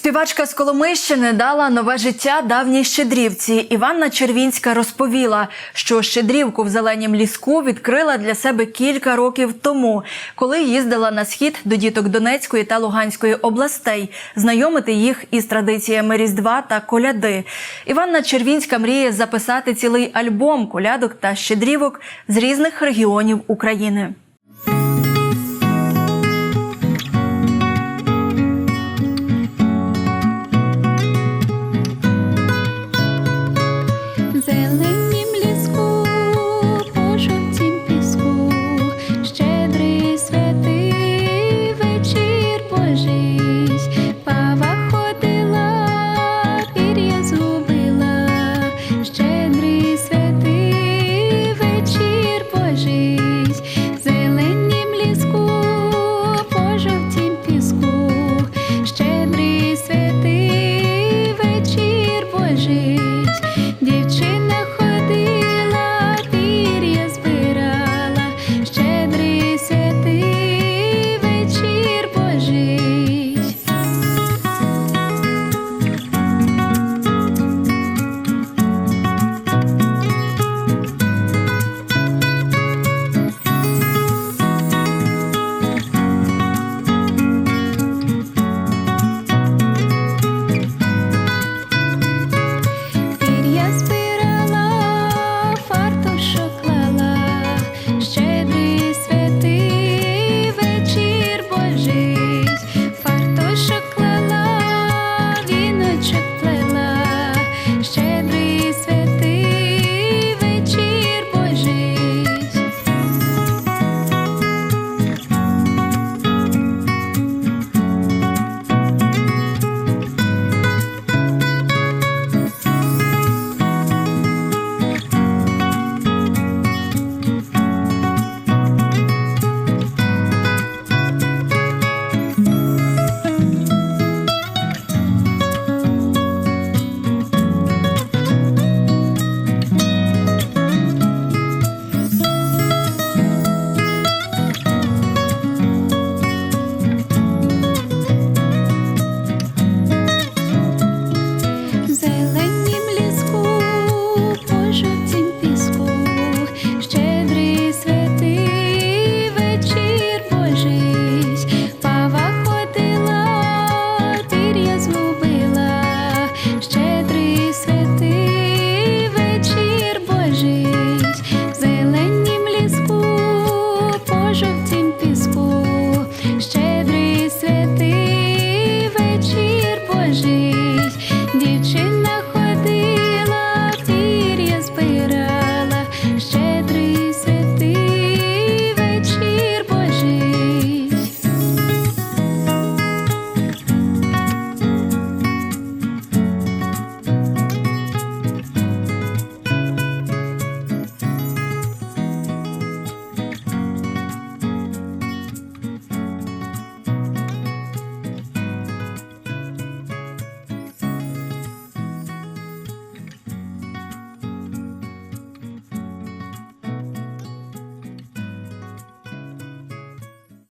Співачка з Коломийщини дала нове життя давній щедрівці. Іванна Червінська розповіла, що щедрівку в зеленім ліску відкрила для себе кілька років тому, коли їздила на схід до діток Донецької та Луганської областей, знайомити їх із традиціями Різдва та коляди. Іванна Червінська мріє записати цілий альбом колядок та щедрівок з різних регіонів України.